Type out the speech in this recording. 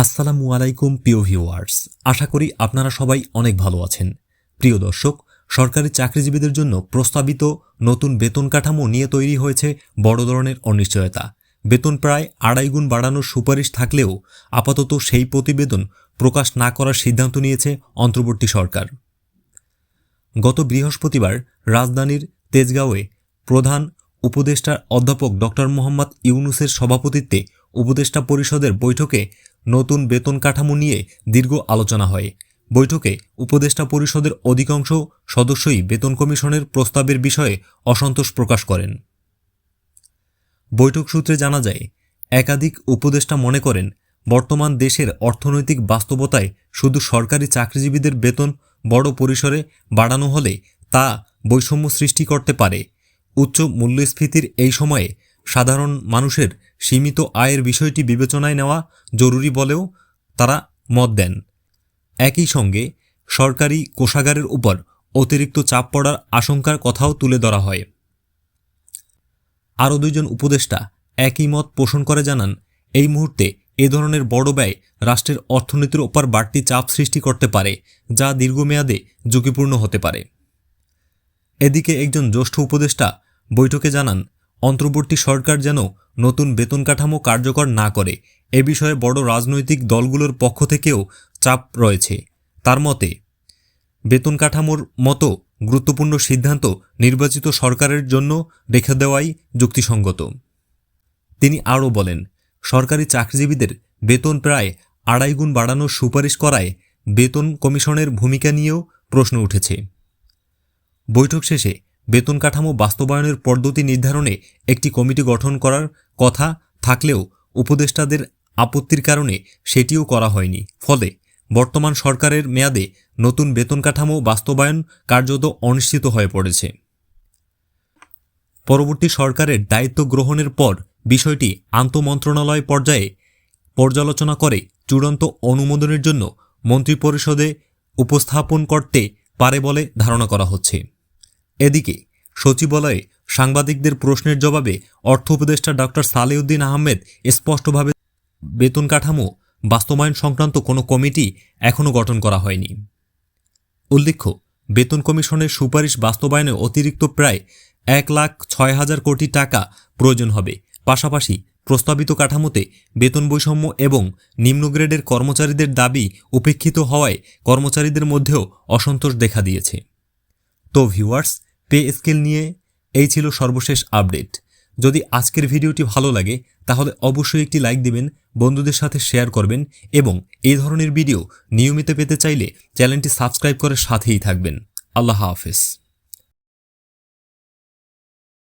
আসসালামু আলাইকুম, প্রিয় ভিউয়ার্স। আশা করি আপনারা সবাই অনেক ভালো আছেন। প্রিয় দর্শক, সরকারি চাকরিজীবীদের জন্য প্রস্তাবিত নতুন বেতন কাঠামো নিয়ে তৈরি হয়েছে বড় ধরনের অনিশ্চয়তা। বেতন প্রায় আড়াই গুণ বাড়ানোর সুপারিশ থাকলেও আপাতত সেই প্রতিবেদন প্রকাশ না করার সিদ্ধান্ত নিয়েছে অন্তর্বর্তী সরকার। গত বৃহস্পতিবার রাজধানীর তেজগাঁওয়ে প্রধান উপদেষ্টার অধ্যাপক ড মোহাম্মদ ইউনুসের সভাপতিত্বে উপদেষ্টা পরিষদের বৈঠকে নতুন বেতন কাঠামো নিয়ে দীর্ঘ আলোচনা হয়। বৈঠকে উপদেষ্টা পরিষদের অধিকাংশ সদস্যই বেতন কমিশনের প্রস্তাবের বিষয়ে অসন্তোষ প্রকাশ করেন। বৈঠক সূত্রে জানা যায়, একাধিক উপদেষ্টা মনে করেন, বর্তমান দেশের অর্থনৈতিক বাস্তবতায় শুধু সরকারি চাকরিজীবীদের বেতন বড় পরিসরে বাড়ানো হলে তা বৈষম্য সৃষ্টি করতে পারে। উচ্চ মূল্যস্ফীতির এই সময়ে সাধারণ মানুষের সীমিত আয়ের বিষয়টি বিবেচনায় নেওয়া জরুরি বলেও তারা মত দেন। একই সঙ্গে সরকারি কোষাগারের উপর অতিরিক্ত চাপ পড়ার আশঙ্কার কথাও তুলে ধরা হয়। আরও দুইজন উপদেষ্টা একই মত পোষণ করে জানান, এই মুহূর্তে এ ধরনের বড় ব্যয় রাষ্ট্রের অর্থনীতির ওপর বাড়তি চাপ সৃষ্টি করতে পারে, যা দীর্ঘমেয়াদে ঝুঁকিপূর্ণ হতে পারে। এদিকে একজন জ্যেষ্ঠ উপদেষ্টা বৈঠকে জানান, অন্তর্বর্তী সরকার যেন নতুন বেতন কাঠামো কার্যকর না করে, এ বিষয়ে বড় রাজনৈতিক দলগুলোর পক্ষ থেকেও চাপ রয়েছে। তার মতে, বেতন কাঠামোর মতো গুরুত্বপূর্ণ সিদ্ধান্ত নির্বাচিত সরকারের জন্য রেখে দেওয়াই যুক্তিসঙ্গত। তিনি আরও বলেন, সরকারি চাকরিজীবীদের বেতন প্রায় আড়াই গুণ বাড়ানোর সুপারিশ করায় বেতন কমিশনের ভূমিকা নিয়েও প্রশ্ন উঠেছে। বৈঠক শেষে বেতন কাঠামো বাস্তবায়নের পদ্ধতি নির্ধারণে একটি কমিটি গঠন করার কথা থাকলেও উপদেষ্টাদের আপত্তির কারণে সেটিও করা হয়নি। ফলে বর্তমান সরকারের মেয়াদে নতুন বেতন কাঠামো বাস্তবায়ন কার্যত অনিশ্চিত হয়ে পড়েছে। পরবর্তী সরকারের দায়িত্ব গ্রহণের পর বিষয়টি আন্তমন্ত্রণালয় পর্যায়ে পর্যালোচনা করে চূড়ান্ত অনুমোদনের জন্য মন্ত্রিপরিষদে উপস্থাপন করতে পারে বলে ধারণা করা হচ্ছে। এদিকে, সচিবালয়ে সাংবাদিকদের প্রশ্নের জবাবে অর্থ উপদেষ্টা ডক্টর সালেউদ্দিন আহমেদ স্পষ্টভাবে বেতন কাঠামো, বাস্তবায়ন সংক্রান্ত কোনো কমিটি এখনও গঠন করা হয়নি। উল্লেখ্য, বেতন কমিশনের সুপারিশ বাস্তবায়নে অতিরিক্ত প্রায় এক লাখ ছয় হাজার কোটি টাকা প্রয়োজন হবে। পাশাপাশি প্রস্তাবিত কাঠামোতে বেতন বৈষম্য এবং নিম্ন গ্রেডের কর্মচারীদের দাবি উপেক্ষিত হওয়ায় কর্মচারীদের মধ্যেও অসন্তোষ দেখা দিয়েছে। তো ভিউয়ার্স পে স্কেল নিয়ে এই ছিল সর্বশেষ আপডেট। যদি আজকের ভিডিওটি ভালো লাগে, তাহলে অবশ্যই একটি লাইক দিবেন, বন্ধুদের সাথে শেয়ার করবেন এবং এই ধরনের ভিডিও নিয়মিত পেতে চাইলে চ্যানেলটি সাবস্ক্রাইব করে সাথেই থাকবেন। আল্লাহ হাফেজ।